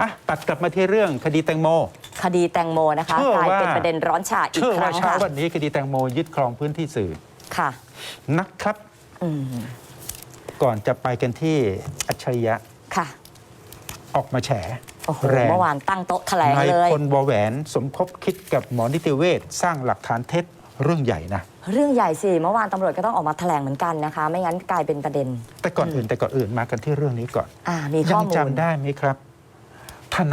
อะตัดกลับมาที่เรื่องคดีแตงโม คดีแตงโมนะคะเชื่อกลายว่า เป็นประเด็นร้อนฉาอีกเชื่อคว่ารั้งเช้าค่ะวันนี้คดีแตงโมยึดครองพื้นที่สื่อค่ะนะครับอืมก่อนจะไปกันที่อัจฉริยะค่ะออกมาแฉโอ้โหแรงเมื่อวานตั้งโต๊ะแถลงนายเลย พลวแหวนสมคบคิดกับหมอนิติเวชสร้างหลักฐานเท็จเรื่องใหญ่นะ เรื่องใหญ่สิเมื่อวานตำรวจก็ต้องออกมาแถลงเหมือนกันนะคะ ไม่งั้นกลายเป็นประเด็นแต่ก่อนอื่นแต่ก่อนอื่นมากันที่เรื่องนี้ก่อน อ่ามียัข้อมูล จำได้ไหมครับท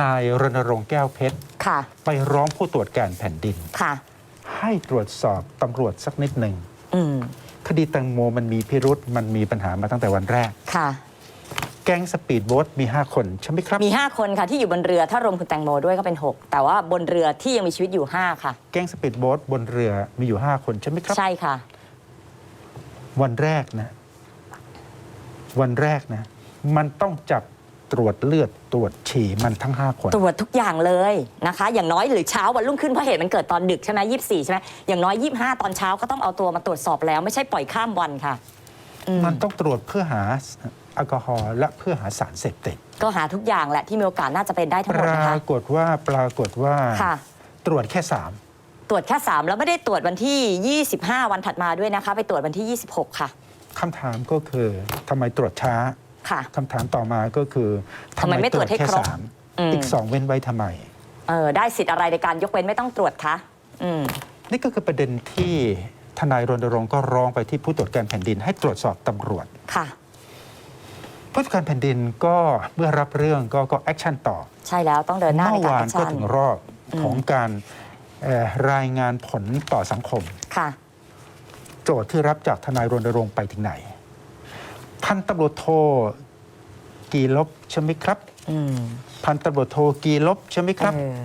นายรณรงค์แก้วเพชรค่ะ ไปร้องผู้ตรวจการแผ่นดิน ค่ะ ให้ตรวจสอบตำรวจสักนิดหนึ่งอืมคดีแตงโมมันมีพิรุษมันมีปัญหามาตั้งแต่วันแรก ค่ะ แก๊งสปีดโบ๊ทมี 5 คนใช่ไหมครับ มี 5 คนค่ะที่อยู่บนเรือถ้ารวมคุณแตงโมด้วยก็เป็น 6 แต่ว่าบนเรือที่ยังมีชีวิตอยู่ 5 ค่ะ แก๊งสปีดโบ๊ทบนเรือมีอยู่ 5 คนใช่ไหมครับ ใช่ค่ะ วันแรกนะ วันแรกนะ มันต้องจับ ตรวจเลือดตรวจฉี่มันทั้ง 5 คน ตรวจทุกอย่างเลยนะคะ อย่างน้อยหรือเช้าวันรุ่งขึ้นเพราะเหตุมันเกิดตอนดึกใช่ไหมยี่สี่ใช่ไหมอย่างน้อยยี่ห้าตอนเช้าก็ต้องเอาตัวมาตรวจสอบแล้ว ไม่ใช่ปล่อยข้ามวันค่ะอืมมันต้องตรวจเพื่อหาแอลกอฮอล์และเพื่อหาสารเสพติด ก็หาทุกอย่างแหละที่มีโอกาสน่าจะเป็นได้ทั้ปงหมดนะราคะกฏว่าปรากฏว่าค่ะ ตรวจแค่ตรวจแค่ 3 แล้วไม่ได้ตรวจวันที่ 25 วันถัดมาด้วยนะคะ ไปตรวจวันที่ 26 ค่ะ3คำถามก็คือทำไมตรวจช้า ค่ะ คำถามต่อมาก็คือทำไมไม่ตรวจให้แค่ครบสามอืม อีกสองเว้นไว้ทำไม เออได้สิทธิ์อะไรในการยกเว้นไม่ต้องตรวจคะอืม นี่ก็คือประเด็นที่ทนายรณรงค์ก็ร้องไปที่ผู้ตรวจการแผ่นดินให้ตรวจสอบตำรวจ ค่ะ ผู้ตรวจการแผ่นดินก็เมื่อรับเรื่องก็ก็แอคชั่นต่อ ใช่แล้วต้องเดินหน้าในเมื่อการวาแอนคก็ชั่นถึงรอบอืมของการเอ่อรายงานผลต่อสังคม ค่ะ โจทย์ที่รับจากทนายรณรงค์ไปถึงไหน พันตำรวจโทกีลบใช่ไหมครับ อืมพันตำรวจโทกีลบใช่ไหมครับเออ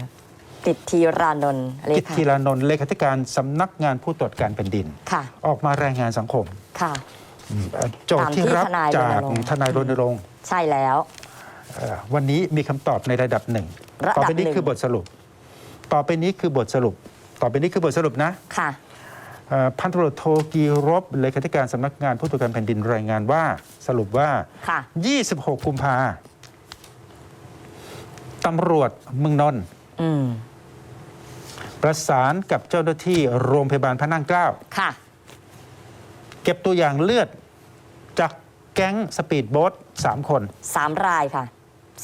ติดทีรานนท์เลกิตขาติรานนท์เลขาธิการสำนักงานผู้ตรวจการแผ่นดิน ค่ะ ออกมารายงานสังคมค่ะ เอ่อโจทย์ที่รับตามที่ทนายจากรณรงค์ ทนายรณรงค์ใช่แล้ว เอ่อวันนี้มีคำตอบในระดับหนึ่งระดับต่อไปนี้หนึ่ง คือบทสรุป ต่อไปนี้คือบทสรุป ต่อไปนี้คือบทสรุปนะ ค่ะเอ่อ พันตำรวจโทกีรบเลขาธิการสำนักงานผู้ตรวจการแผ่นดินรายงานว่าสรุปว่า ค่ะ 26 กุมภาตำรวจเมืองนนท์อืม ประสานกับเจ้าหน้าที่โรงพยาบาลพระนั่งเกล้า ค่ะ เก็บตัวอย่างเลือดจากแก๊งสปีดโบ๊ทสามคน สามรายค่ะ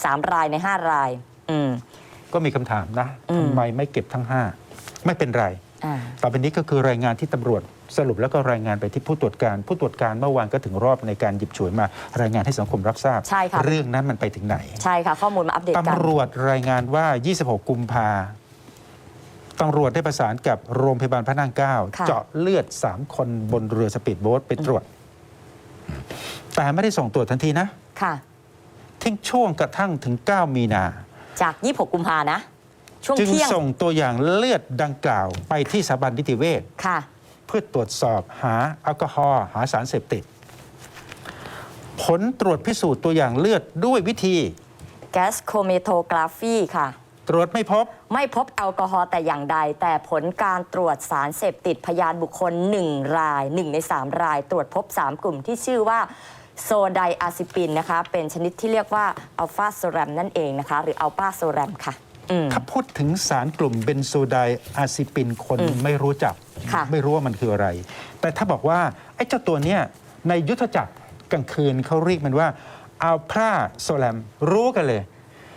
สามรายในห้าราย อืม ก็มีคำถามนะอืม ทำไมไม่เก็บทั้ง5ไม่เป็นไร อ่า ต่อไปนี้ก็คือรายงานที่ตำรวจสรุปแล้วก็รายงานไปที่ผู้ตรวจการ ผู้ตรวจการเมื่อวานก็ถึงรอบในการหยิบฉวยมา รายงานให้สังคมรับทราบ ใช่ค่ะ เรื่องนั้นมันไปถึงไหน ใช่ค่ะ ข้อมูลมาอัปเดตกัน ตำรวจรายงานว่า 26 กุมภาตำรวจได้ประสานกับโรงพยาบาลพระนั่งเกล้าค่ะ เจาะเลือด 3 คนบนเรือสปีดโบ๊ทไปตรวจ แต่ไม่ได้ส่งตรวจทันทีนะ ค่ะ ทิ้งช่วงกระทั่งถึง 9 มีนา จาก 26 กุมภานะ ช่วงจึงเที่ยงส่งตัวอย่างเลือดดังกล่าวไปที่สถาบันนิติเวชค่ะ เพื่อตรวจสอบหาแอลกอฮอล์หาสารเสพติด ผลตรวจพิสูจน์ตัวอย่างเลือดด้วยวิธี แก๊สโคเมโทกราฟีค่ะ ตรวจไม่พบ ไม่พบแอลกอฮอล์แต่อย่างใด แต่ผลการตรวจสารเสพติดพยานบุคคล 1 ราย 1 ใน 3 ราย ตรวจพบ 3 กลุ่มที่ชื่อว่าโซไดอะซิปินนะคะ เป็นชนิดที่เรียกว่าอัลฟาโซแรมนั่นเองนะคะ หรืออัลปาโซแรมค่ะอืม ถ้าพูดถึงสารกลุ่มเบนโซไดอะซิปินคนอืมไม่รู้จัก ค่ะไม่รู้ว่ามันคืออะไร แต่ถ้าบอกว่า ไอ้เจ้าตัวเนี้ยในยุทธจักรกลางคืนเขาเรียกมันว่าอัลพราโซแลมรู้กันเลย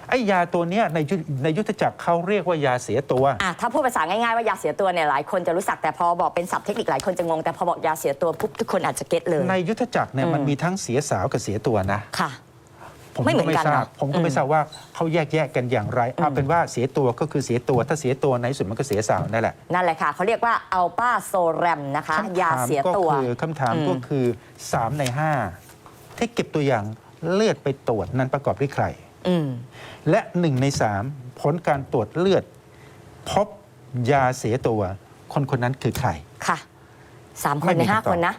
ไอ้ยาตัวเนี้ยในยุทธในยุทธจักรเขาเรียกว่ายาเสียตัว อะถ้าพูดภาษาง่ายๆว่ายาเสียตัวเนี่ยหลายคนจะรู้จักแต่พอบอกเป็นศัพท์เทคนิคหลายคนจะงงแต่พอบอกยาเสียตัวปุ๊บทุกคนอาจจะเก็ตเลย ในยุทธจักรเนี่ยอืมมันมีทั้งเสียสาวกับเสียตัวนะ ค่ะ ผมไม่เหมืก็อนไม่กันทราบนะผมก็ไม่อืมทราบว่าเขาแยกแยกกันอย่างไร เอาอืมเป็นว่าเสียตัวก็คือเสียตัวถ้าเสียตัวในที่สุดมันก็เสียสาวนั่นแหละนั่นแหละค่ะเขาเรียกว่าอัลปาโซแรมนะคะคำยาถามเสียก็ตัวคือคำถามอืมก็คือ 3 ใน 5 ที่เก็บตัวอย่างเลือดไปตรวจนั้นประกอบด้วยใครอืมและ1ใน3ผลการตรวจเลือด พบยาเสียตัว คนคนนั้นคือใครค่ะสามคไม่นมีในห้าคำตอบคนนะ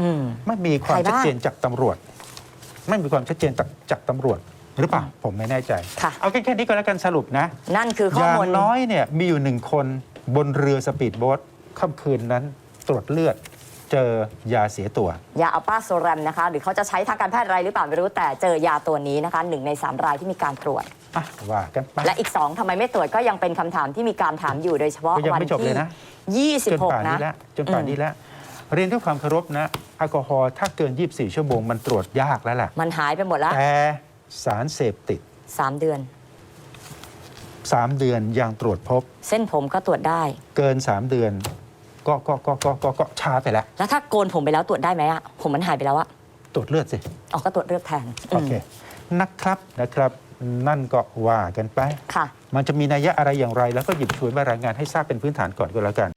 อืมไม่มีความใครชัดบ้างเจนจากตำรวจ ไม่มีความชัดเจนจากจากตำรวจหรือเปล่าผมไม่แน่ใจ ค่ะ เอาแค่แค่นี้ก็แล้วกันสรุปนะ นั่นคือข้ออย่างมูลน้อยเนี่ยมีอยู่หนึ่งคนบนเรือสปีดโบ๊ทค่ำคืนนั้นตรวจเลือดเจอยาเสียตัว ยาอัลปาโซแรมนะคะ หรือเขาจะใช้ทางการแพทย์อะไรหรือเปล่าไม่รู้แต่เจอยาตัวนี้นะคะหนึ่งใน3รายที่มีการตรวจ อะ ว่ากันไป และอีก 2ทำไมไม่ตรวจก็ยังเป็นคำถามที่มีการถามอยู่โดยเฉพาะก็ยังวันไม่จบเลยนะ ที่ จนป่าน26 นะ นี้แล้วจนป่านนี้แล้ว เรียนด้วยความเคารพนะแอลกอฮอล์ถ้าเกิน 24 ชั่วโมงมันตรวจยากแล้วแหละมันหายไปหมดแล้วแต่สารเสพติด 3 เดือน 3 เดือนยังตรวจพบ เส้นผมก็ตรวจได้ เกิน 3 เดือน ก็ก็ก็ก็ก็ก็ช้าไปแล้ว แล้วถ้าโกนผมไปแล้วตรวจได้ไหมอะผมมันหายไปแล้วอะตรวจเลือดสิออกก็ตรวจเลือดแทนโอเคนะครับนะครับ นั่นก็ว่ากันไป ค่ะ มันจะมีนัยยะอะไรอย่างไร แล้วก็หยิบฉวยมารายงานให้ทราบเป็นพื้นฐานก่อนก็แล้วกัน